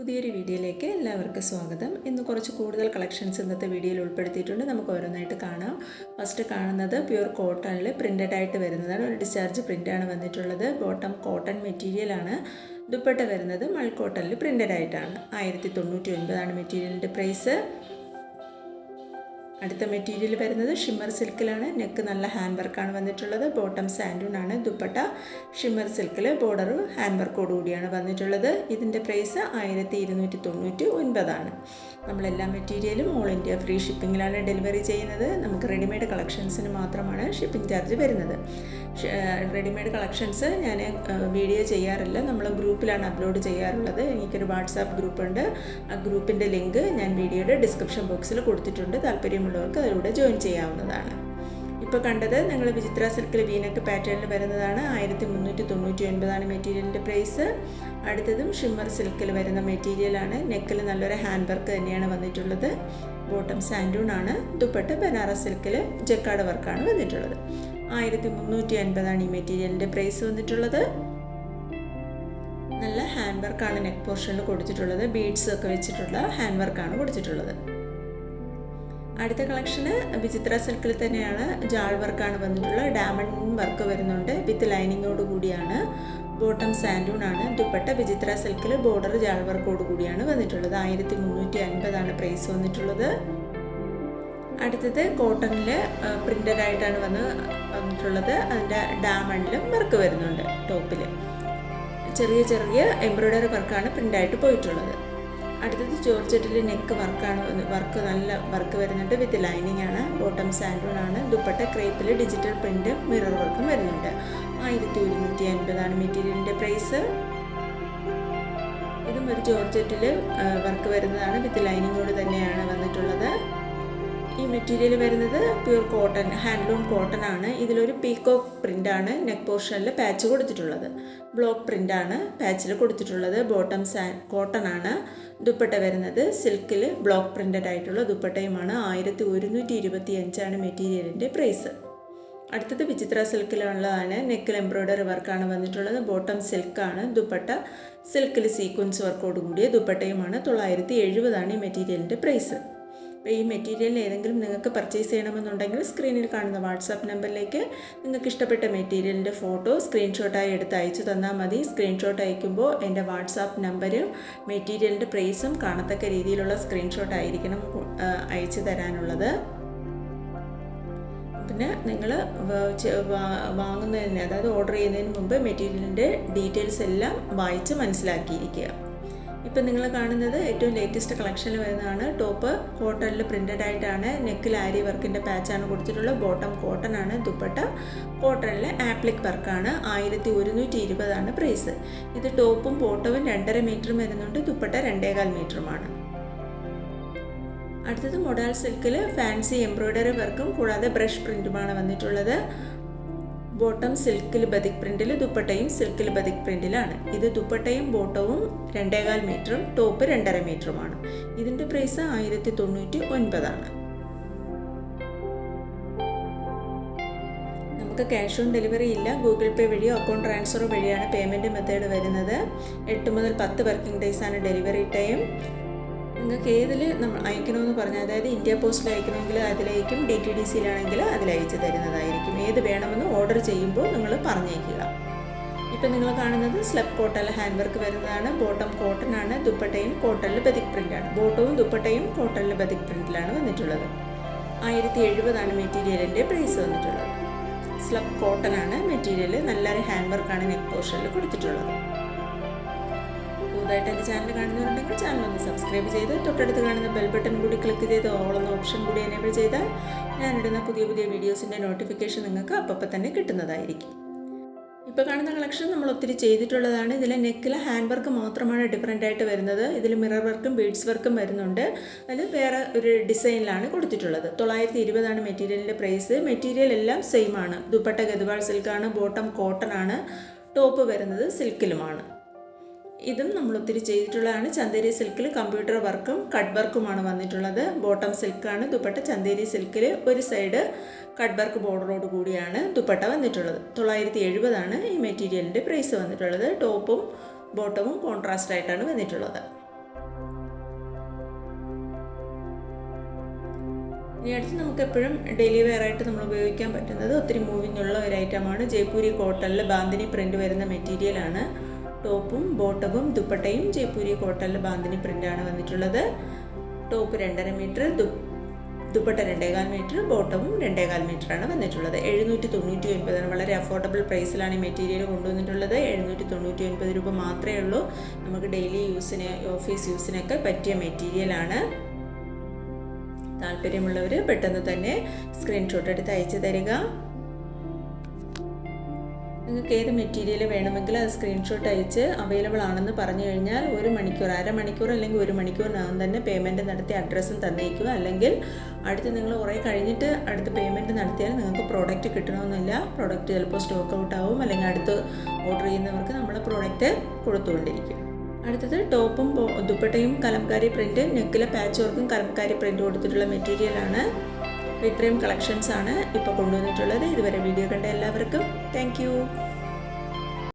പുതിയൊരു വീഡിയോയിലേക്ക് എല്ലാവർക്കും സ്വാഗതം. ഇന്ന് കുറച്ച് കൂടുതൽ കളക്ഷൻസ് ഇന്നത്തെ വീഡിയോയിൽ ഉൾപ്പെടുത്തിയിട്ടുണ്ട്. നമുക്ക് ഓരോന്നായിട്ട് കാണാം. ഫസ്റ്റ് കാണുന്നത് പ്യുർ കോട്ടണിൽ പ്രിന്റഡ് ആയിട്ട് വരുന്നതാണ്. ഒരു ഡിസ്ചാർജ് പ്രിന്റാണ് വന്നിട്ടുള്ളത്. ബോട്ടം കോട്ടൺ മെറ്റീരിയലാണ് ദുപ്പട്ട വരുന്നത് മൾ കോട്ടണിൽ പ്രിന്റഡ് ആയിട്ടാണ്. ആയിരത്തി തൊണ്ണൂറ്റി ഒൻപതാണ് മെറ്റീരിയലിന്റെ പ്രൈസ് അടുത്ത മെറ്റീരിയൽ വരുന്നത് ഷിമ്മർ സിൽക്കിലാണ് നെക്ക് നല്ല ഹാൻഡ് വർക്കാണ് വന്നിട്ടുള്ളത്. ബോട്ടം ആണ്. ദുപ്പട്ട ഷിമ്മർ സിൽക്കിൽ ബോർഡർ ഹാൻഡ് വർക്കോട് കൂടിയാണ് വന്നിട്ടുള്ളത്. ഇതിന്റെ പ്രൈസ് ആയിരത്തി ഇരുന്നൂറ്റി തൊണ്ണൂറ്റി ഒൻപതാണ് നമ്മളെല്ലാ മെറ്റീരിയലും ഓൾ ഇന്ത്യ ഫ്രീ ഷിപ്പിങ്ങിലാണ് ഡെലിവറി ചെയ്യുന്നത്. നമുക്ക് റെഡിമെയ്ഡ് കളക്ഷൻസിന് മാത്രമാണ് ഷിപ്പിംഗ് ചാർജ് വരുന്നത്. റെഡിമെയ്ഡ് കളക്ഷൻസ് ഞാൻ വീഡിയോ ചെയ്യാറില്ല. നമ്മൾ ഗ്രൂപ്പിലാണ് അപ്ലോഡ് ചെയ്യാറുള്ളത്. എനിക്കൊരു വാട്സാപ്പ് ഗ്രൂപ്പുണ്ട് ആ ഗ്രൂപ്പിന്റെ ലിങ്ക് ഞാൻ വീഡിയോയുടെ ഡിസ്ക്രിപ്ഷൻ ബോക്സിൽ കൊടുത്തിട്ടുണ്ട്. താല്പര്യമുള്ളവർക്ക് അതിലൂടെ ജോയിൻ ചെയ്യാവുന്നതാണ്. ഇപ്പോൾ കണ്ടത് നിങ്ങൾ വിചിത്ര സിൽക്കിൽ വീനക്ക് പാറ്റേണിൽ വരുന്നതാണ്. ആയിരത്തി മുന്നൂറ്റി തൊണ്ണൂറ്റി ഒൻപതാണ് മെറ്റീരിയലിന്റെ പ്രൈസ് അടുത്തതും ഷിമ്മർ സിൽക്കിൽ വരുന്ന മെറ്റീരിയലാണ് നെക്കിൽ നല്ലൊരു ഹാൻഡ് വർക്ക് തന്നെയാണ് വന്നിട്ടുള്ളത്. ബോട്ടം സാൻഡൂൺ ആണ്. ദുപ്പട്ട ബനാറസ് സിൽക്കിൽ ജക്കാട് വർക്കാണ് വന്നിട്ടുള്ളത്. ആയിരത്തി മുന്നൂറ്റി അൻപതാണ് ഈ മെറ്റീരിയലിന്റെ പ്രൈസ് വന്നിട്ടുള്ളത്. നല്ല ഹാൻഡ് വർക്കാണ് നെക്ക് പോർഷനിൽ കൊടുത്തിട്ടുള്ളത്. ബീഡ്സ് ഒക്കെ വെച്ചിട്ടുള്ള ഹാൻഡ് വർക്കാണ് കൊടുത്തിട്ടുള്ളത്. അടുത്ത കളക്ഷന് വിചിത്ര സിൽക്കിൽ തന്നെയാണ് ജാൾ വർക്കാണ് വന്നിട്ടുള്ളത്. ഡാമണ്ട് വർക്ക് വരുന്നുണ്ട്. വിത്ത് ലൈനിങ്ങോട് കൂടിയാണ്. ബോട്ടം സാൻഡൂൺ ആണ്. ദുപ്പട്ട വിചിത്ര സിൽക്കിൽ ബോർഡർ ജാൾ വർക്കോട് കൂടിയാണ് വന്നിട്ടുള്ളത്. ആയിരത്തി മുന്നൂറ്റി അൻപതാണ് പ്രൈസ് വന്നിട്ടുള്ളത്. അടുത്തത് കോട്ടണിൽ പ്രിന്റഡ് ആയിട്ടാണ് വന്ന് വന്നിട്ടുള്ളത്. അതിന്റെ ഡാമണ്ടിലും വർക്ക് വരുന്നുണ്ട് ടോപ്പിൽ ചെറിയ ചെറിയ എംബ്രോയ്ഡറി വർക്കാണ് പ്രിന്റായിട്ട് പോയിട്ടുള്ളത്. അടുത്തത് ജോർജറ്റിൽ നെക്ക് വർക്കാണ് വർക്ക് നല്ല വർക്ക് വരുന്നുണ്ട്. വിത്ത് ലൈനിങ് ആണ്. ബോട്ടം സാൻഡൂൺ ആണ്. ദുപ്പട്ട ക്രേപ്പിൽ ഡിജിറ്റൽ പ്രിന്റ് മിറർ വർക്കും വരുന്നുണ്ട്. ആയിരത്തി ഒരുന്നൂറ്റി അൻപതാണ് മെറ്റീരിയലിന്റെ പ്രൈസ് ഇതും ഒരു ജോർജറ്റിൽ വർക്ക് വരുന്നതാണ്. വിത്ത് ലൈനിങ്ങോട് തന്നെയാണ് വന്നിട്ടുള്ളത്. ഈ മെറ്റീരിയൽ വരുന്നത് പ്യൂർ കോട്ടൺ ഹാൻഡ്ലൂം കോട്ടൺ ആണ്. ഇതിലൊരു പീക്കോക്ക് ആണ്. നെക്ക് പോർഷനിൽ പാച്ച് കൊടുത്തിട്ടുള്ളത്. ബ്ലോക്ക് പ്രിന്റാണ് പാച്ചിൽ കൊടുത്തിട്ടുള്ളത്. ബോട്ടം സാ കോട്ടൺ ആണ് ദുപ്പട്ട വരുന്നത്. സിൽക്കിൽ ബ്ലോക്ക് പ്രിന്റഡ് ആയിട്ടുള്ള ദുപ്പട്ടയുമാണ് ആയിരത്തി ഒരുന്നൂറ്റി ഇരുപത്തി അഞ്ചാണ് മെറ്റീരിയലിന്റെ പ്രൈസ് അടുത്തത് വിചിത്ര സിൽക്കിലുള്ളതാണ് നെക്കിൽ എംബ്രോയ്ഡറി വർക്കാണ് വന്നിട്ടുള്ളത്. ബോട്ടം സിൽക്കാണ് ദുപ്പട്ട. സിൽക്കിൽ സീക്വൻസ് വർക്കോട് കൂടിയ ദുപ്പട്ടയുമാണ് തൊള്ളായിരത്തി എഴുപതാണ് ഈ മെറ്റീരിയലിന്റെ പ്രൈസ് അപ്പോൾ ഈ മെറ്റീരിയൽ ഏതെങ്കിലും നിങ്ങൾക്ക് പർച്ചേസ് ചെയ്യണമെന്നുണ്ടെങ്കിൽ സ്ക്രീനിൽ കാണുന്ന വാട്സാപ്പ് നമ്പറിലേക്ക് നിങ്ങൾക്ക് ഇഷ്ടപ്പെട്ട മെറ്റീരിയലിന്റെ ഫോട്ടോ സ്ക്രീൻഷോട്ടായി എടുത്ത് അയച്ചു തന്നാൽ മതി. സ്ക്രീൻഷോട്ട് അയക്കുമ്പോൾ എന്റെ വാട്സാപ്പ് നമ്പരും മെറ്റീരിയലിന്റെ പ്രൈസും കാണത്തക്ക രീതിയിലുള്ള സ്ക്രീൻഷോട്ട് ആയിരിക്കണം അയച്ചു തരാനുള്ളത്. പിന്നെ നിങ്ങൾ വാങ്ങുന്നതിന് അതായത് ഓർഡർ ചെയ്യുന്നതിന് മുമ്പ് മെറ്റീരിയലിന്റെ ഡീറ്റെയിൽസ് എല്ലാം വായിച്ച് മനസ്സിലാക്കിയിരിക്കുക. ഇപ്പം നിങ്ങൾ കാണുന്നത് ഏറ്റവും ലേറ്റസ്റ്റ് കളക്ഷനിൽ വരുന്നതാണ്. ടോപ്പ് കോട്ടണിൽ പ്രിന്റഡ് ആയിട്ടാണ്. നെക്കിൽ ആരി വർക്കിന്റെ പാച്ചാണ് കൊടുത്തിട്ടുള്ളത്. ബോട്ടം കോട്ടൺ ആണ്. ദുപ്പട്ട കോട്ടണിൽ ആപ്ലിക് വർക്കാണ് ആയിരത്തി ഒരുന്നൂറ്റി ഇരുപതാണ് പ്രൈസ് ഇത് ടോപ്പും ബോട്ടവും രണ്ടര മീറ്ററും വരുന്നുണ്ട്. ദുപ്പട്ട രണ്ടേകാൽ മീറ്ററുമാണ് അടുത്തത് മൊഡാൽ സിൽക്കിൽ ഫാൻസി എംബ്രോയ്ഡറി വർക്കും കൂടാതെ ബ്രഷ് പ്രിന്റുമാണ് വന്നിട്ടുള്ളത്. ബോട്ടം സിൽക്കിൽ ബതിക് പ്രിന്റിൽ ദുപ്പട്ടയും സിൽക്കിൽ ബതിക് പ്രിന്റിലാണ് ഇത് ദുപ്പട്ടയും ബോട്ടവും രണ്ടേകാൽ മീറ്ററും ടോപ്പ് രണ്ടര മീറ്ററുമാണ് ഇതിന്റെ പ്രൈസ് ആയിരത്തി തൊണ്ണൂറ്റി ഒൻപതാണ് നമുക്ക് ക്യാഷ് ഓൺ ഡെലിവറി ഇല്ല. ഗൂഗിൾ പേ വഴിയോ അക്കൗണ്ട് ട്രാൻസ്ഫർ വഴിയാണ് പേയ്മെന്റ് മെത്തേഡ് വരുന്നത്. എട്ട് മുതൽ പത്ത് വർക്കിംഗ് ഡേയ്സാണ് ഡെലിവറി ടൈം നിങ്ങൾക്ക് ഏതിൽ നമ്മൾ അയക്കണമെന്ന് പറഞ്ഞാൽ അതായത് ഇന്ത്യ പോസ്റ്റിൽ അയക്കണമെങ്കിൽ അതിലയക്കും ഡി ടി ഡി സിയിലാണെങ്കിൽ അതിലയച്ച് തരുന്നതായിരിക്കും. ഏത് വേണമെന്ന് ഓർഡർ ചെയ്യുമ്പോൾ നിങ്ങൾ പറഞ്ഞേക്കുക ഇപ്പം നിങ്ങൾ കാണുന്നത് സ്ലബ് കോട്ടൽ ഹാൻഡ് വർക്ക് വരുന്നതാണ് ബോട്ടം കോട്ടൺ ആണ് ദുപ്പട്ടയും കോട്ടണിൽ ബതിക് പ്രിന്റാണ് ബോട്ടവും ദുപ്പട്ടയും കോട്ടണിൽ ബതിക് പ്രിന്റിലാണ് വന്നിട്ടുള്ളത്. ആയിരത്തി എഴുപതാണ് മെറ്റീരിയലിന്റെ പ്രൈസ് വന്നിട്ടുള്ളത്. സ്ലബ് കോട്ടൺ ആണ് മെറ്റീരിയൽ നല്ലൊരു ഹാൻഡ് വർക്കാണ് നെക്ക് പോർഷനിൽ കൊടുത്തിട്ടുള്ളത്. പുതുതായിട്ട് എന്റെ ചാനൽ കാണുന്നവരുണ്ടെങ്കിൽ ചാനൽ ഒന്ന് സബ്സ്ക്രൈബ് ചെയ്ത് തൊട്ടടുത്ത് കാണുന്ന ബെൽ ബട്ടൺ കൂടി ക്ലിക്ക് ചെയ്ത് ഓൾ എന്ന ഓപ്ഷൻ കൂടി എനേബിൾ ചെയ്താൽ ഞാനിടുന്ന പുതിയ പുതിയ വീഡിയോസിന്റെ നോട്ടിഫിക്കേഷൻ നിങ്ങൾക്ക് അപ്പം തന്നെ കിട്ടുന്നതായിരിക്കും. ഇപ്പോൾ കാണുന്ന കളക്ഷൻ നമ്മൾ ഒത്തിരി ചെയ്തിട്ടുള്ളതാണ്. ഇതിൽ നെക്കിൽ ഹാൻഡ് വർക്ക് മാത്രമാണ് ഡിഫറെന്റ് ആയിട്ട് വരുന്നത്. ഇതിൽ മിറർ വർക്കും ബീഡ്സ് വർക്കും വരുന്നുണ്ട്. അതിൽ വേറെ ഒരു ഡിസൈനിലാണ് കൊടുത്തിട്ടുള്ളത്. തൊള്ളായിരത്തി ഇരുപതാണ് മെറ്റീരിയലിന്റെ പ്രൈസ് മെറ്റീരിയൽ എല്ലാം സെയിം ആണ്. ദുപ്പട്ട ഗതുവാൾ സിൽക്കാണ് ബോട്ടം കോട്ടൺ ആണ്. ടോപ്പ് വരുന്നത് സിൽക്കിലുമാണ് ഇതും നമ്മൾ ഒത്തിരി ചെയ്തിട്ടുള്ളതാണ്. ചന്തേരി സിൽക്കിൽ കമ്പ്യൂട്ടർ വർക്കും കട്ട് വർക്കുമാണ് വന്നിട്ടുള്ളത്. ബോട്ടം സിൽക്കാണ്. ദുപ്പട്ട ചന്തേരി സിൽക്കിൽ ഒരു സൈഡ് കട്ട് വർക്ക് ബോർഡറോട് കൂടിയാണ് ദുപ്പട്ട വന്നിട്ടുള്ളത്. തൊള്ളായിരത്തി എഴുപതാണ് ഈ മെറ്റീരിയലിന്റെ പ്രൈസ് വന്നിട്ടുള്ളത്. ടോപ്പും ബോട്ടവും കോൺട്രാസ്റ്റ് ആയിട്ടാണ് വന്നിട്ടുള്ളത്. ഇനി അടുത്ത് നമുക്ക് എപ്പോഴും ഡെയിലി വെയർ ആയിട്ട് നമ്മൾ ഉപയോഗിക്കാൻ പറ്റുന്നത് ഒത്തിരി മൂവിങ്ങുള്ള ഒരു ഐറ്റമാണ് ജയ്പൂരി കോട്ടണിൽ ബാന്തിനി പ്രിന്റ് വരുന്ന മെറ്റീരിയലാണ്. ആണ് ടോപ്പും ബോട്ടവും ദുപ്പട്ടയും ജയ്പൂരി കോട്ടണിൽ ബാന്തിനി പ്രിന്റാണ് വന്നിട്ടുള്ളത്. ടോപ്പ് രണ്ടര മീറ്റർ ദുപ്പട്ട രണ്ടേകാൽ മീറ്റർ ബോട്ടവും രണ്ടേകാൽ മീറ്ററാണ് വന്നിട്ടുള്ളത്. എഴുന്നൂറ്റി തൊണ്ണൂറ്റി ഒൻപതാണ് വളരെ അഫോർഡബിൾ പ്രൈസിലാണ് ഈ മെറ്റീരിയൽ കൊണ്ടുവന്നിട്ടുള്ളത്. എഴുന്നൂറ്റി തൊണ്ണൂറ്റി ഒൻപത് രൂപ മാത്രമേ ഉള്ളൂ. നമുക്ക് ഡെയിലി യൂസിന് ഓഫീസ് യൂസിനൊക്കെ പറ്റിയ മെറ്റീരിയലാണ് താല്പര്യമുള്ളവർ പെട്ടെന്ന് തന്നെ സ്ക്രീൻഷോട്ട് എടുത്ത് അയച്ചു തരിക. നിങ്ങൾക്ക് ഏത് മെറ്റീരിയൽ വേണമെങ്കിൽ അത് സ്ക്രീൻഷോട്ട് അയച്ച് അവൈലബിൾ ആണെന്ന് പറഞ്ഞു കഴിഞ്ഞാൽ ഒരു മണിക്കൂർ അരമണിക്കൂർ അല്ലെങ്കിൽ ഒരു മണിക്കൂറിനകം തന്നെ പേയ്മെന്റ് നടത്തി അഡ്രസ്സും തന്നേക്കുക. അല്ലെങ്കിൽ അടുത്ത് നിങ്ങൾ കുറേ കഴിഞ്ഞിട്ട് അടുത്ത് പേയ്മെന്റ് നടത്തിയാൽ നിങ്ങൾക്ക് പ്രോഡക്റ്റ് കിട്ടണമെന്നില്ല. പ്രോഡക്റ്റ് ചിലപ്പോൾ സ്റ്റോക്ക് ഔട്ട് ആവും. അല്ലെങ്കിൽ അടുത്ത് ഓർഡർ ചെയ്യുന്നവർക്ക് നമ്മൾ പ്രോഡക്റ്റ് കൊടുത്തുകൊണ്ടിരിക്കും. അടുത്തത് ടോപ്പും ദുപ്പട്ടയും കലംകാരി പ്രിന്റ് നെക്കിലെ പാച്ച് വർക്കും കലംകാരി പ്രിന്റ് കൊടുത്തിട്ടുള്ള മെറ്റീരിയലാണ് അപ്പോൾ ഇത്രയും കളക്ഷൻസ് ആണ് ഇപ്പോൾ കൊണ്ടുവന്നിട്ടുള്ളത്. ഇതുവരെ വീഡിയോ കണ്ട എല്ലാവർക്കും താങ്ക്